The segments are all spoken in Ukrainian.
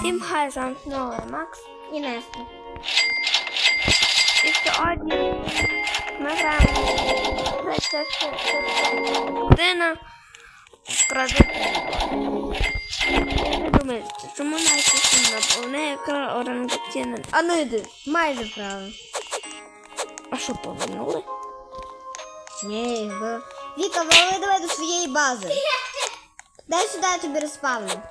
Всім хай з знову Макс і Неста. І сьогодні ми граємо краде. Ви думаєте, чому сумна? Бо в неї орангутіна. А ну йди, майже правильно. А що повернули? Ні. Віка, вали давай до своєї бази. Дай сюди я тобі розпавлю.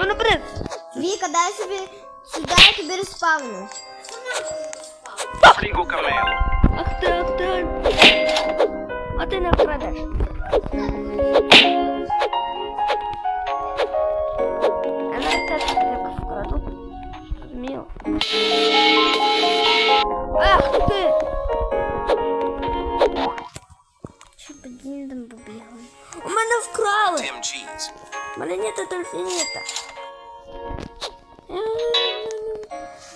Ну наперед! Віка, дай собі сюди я тобі розпавлю. Trigo Camelo. Ах ти, ах ти. А ти не вкрадеш. А навіть теж як вкраду. Розуміло. Ах ти! Що під дідом побігли? У мене вкрали! Tim Cheese. У мене нет дельфініта.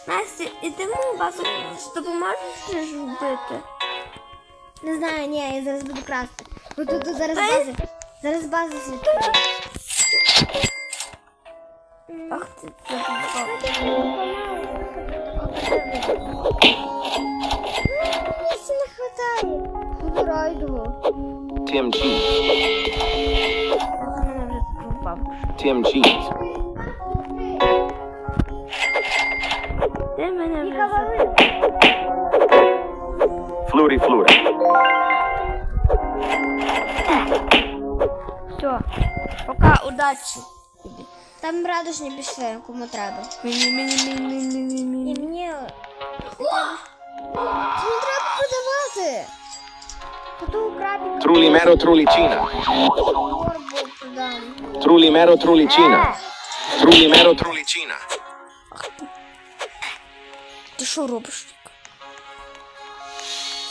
Настя, ідемо в базу, допоможеш ж вбити? Не знаю, ні, я зараз буду красти. Бо тут, тут зараз Дай. база. Зараз база світла. Ах ти, це добре. Місця не хватає. Флорайдового. Tim Cheese. Tim Cheese. Де мене вже. Fluri Fluri. Все. Пока, удачі. Там радужні пішли, кому треба. Мені, мені, мені, мені, мені, І мені. Це не треба продавати. Тут крабик Trulimero Trulicina. горбу продам. Trulimero Trulicina. Trulimero Trulicina. Ти що робиш?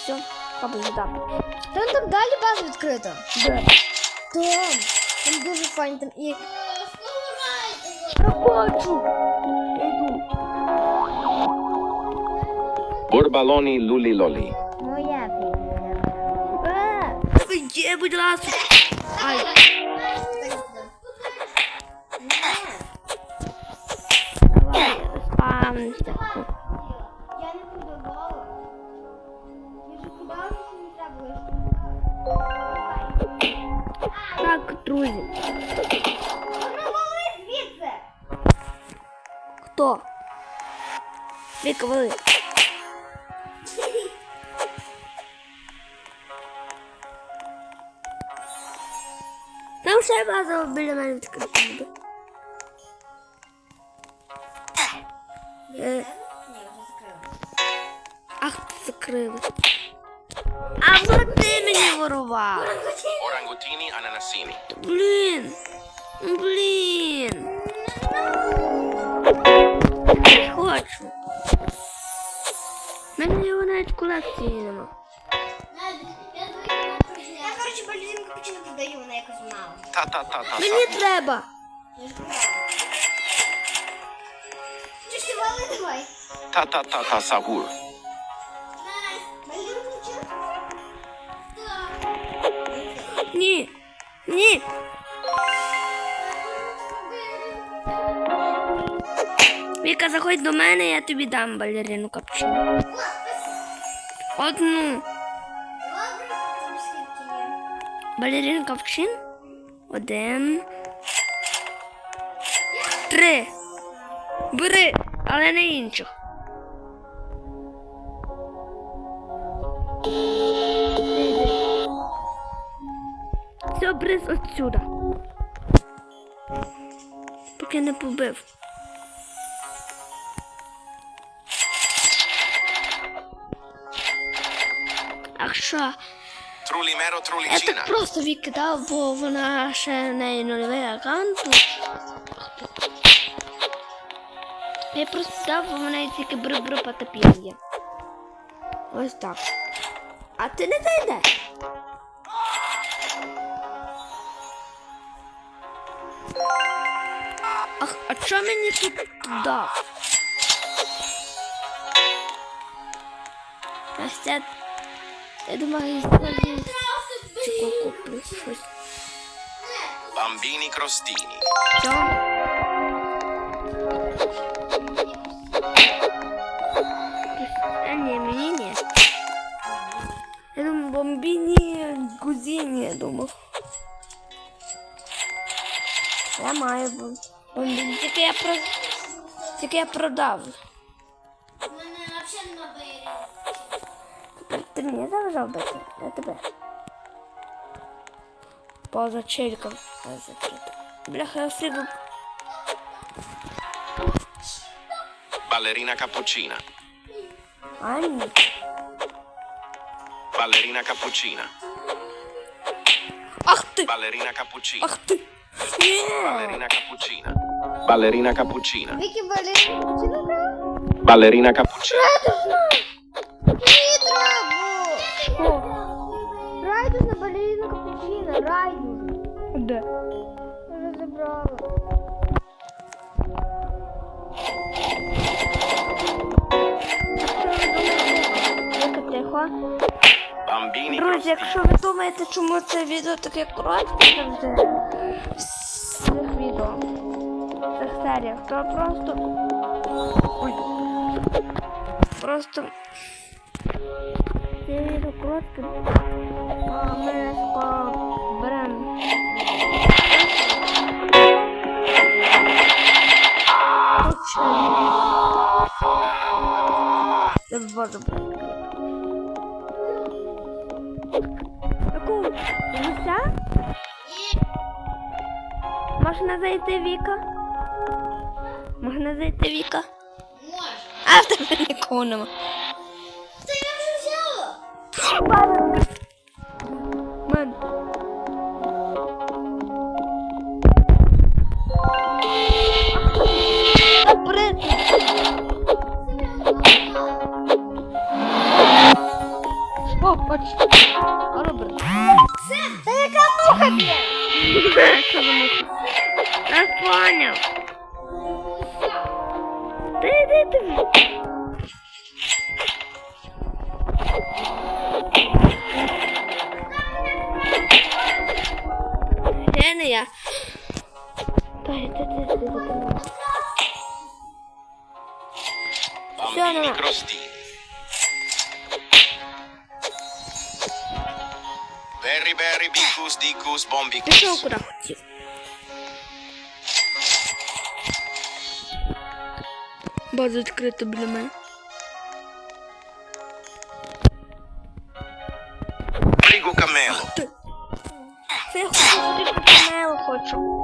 Все, побежда. Там там далі база відкрита. Де? Там. Там дуже файно там і... Я хочу. Я йду. Borbaloni Luli Loli. Моя фігня. Є, будь ласка. Ай. Спавнися. Я не продавала. Я ж кудала, що не треба Так, друзі. Ну, вали звідси! Хто? Віка, вали. Там ще база біля мене відкрита буде. Е. Ах, закрили. А вот ти мені ворував. Orangutini Ananasini. Блін. Блін. Не хочу. У мене його навіть колекції нема. Я, коротше, балерину капучино продаю, вона якось мало. Ta. Мені треба. Я ж. Давай? Sahur. Балерину? Ні. Ні. Віка, заходь до мене, я тобі дам балерину капчину. Одну. Балерин капчин. Один. Три. Бери, але не інших. Все, бриз отсюда. Поки не побив. Ах що? Я так просто відкидав, бо вона ще в неї нульовий аккаунт. Я просто дав, бо в неї тільки бри-бри потопів є. Ось так. А ти не зайдеш? Ах, а що мені тут дав? Настя, я думаю, я куплю щось. Bambini crostini. Що? Тільки я продав. Мене взагалі не бери. Тепер ти мені заважав бити, я тебе. Поза чельком. закрито. Бляха, я сліду. Ballerina cappuccina. А, ні. Ballerina cappuccina. Ах ти! Ballerina cappuccina. Ах ти! Ні! Ballerina cappuccina. Ballerina cappuccina. Не треба? Ballerina cappuccina. Ні, треба. Райдужна балерина капучино, райдужна. Де? Вже забрала. Тихо, тихо. Bambini Друзі, якщо ви думаєте, чому це відео таке коротке завжди з цих відео, цих серіях, то просто. Ой. Просто. Це відео коротке. Ми скоро. Це боже. Яку? Гуся? Можна зайти Віка? Можна зайти Віка? Може. А в тебе нікого нема. Та я вже взяла. Мен. О, бач. А, Добре. Та яка муха б'є? Що за муха? Я поняв. Та йди ти. Я не я. Та йди ти, ти, ти, ти. Bambini no. crostini. Berry berry bicus dicus Пішов bombicus. куди хотів. База відкрита біля мене. Це я хочу покинело хочу.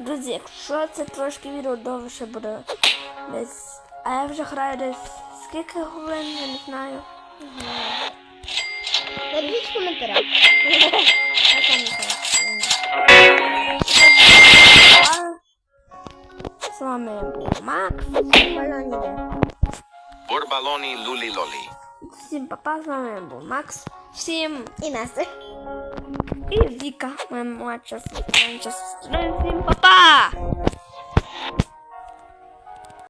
Друзі, якщо це трошки відео довше буде десь. А я вже граю десь скільки хвилин, я не знаю. Напишіть в коментарях. З вами був Макс. Borbaloni luli loli. Всім папа, з вами був Макс. Всім І Настя. І Віка, моя младша сестра. Всім папа!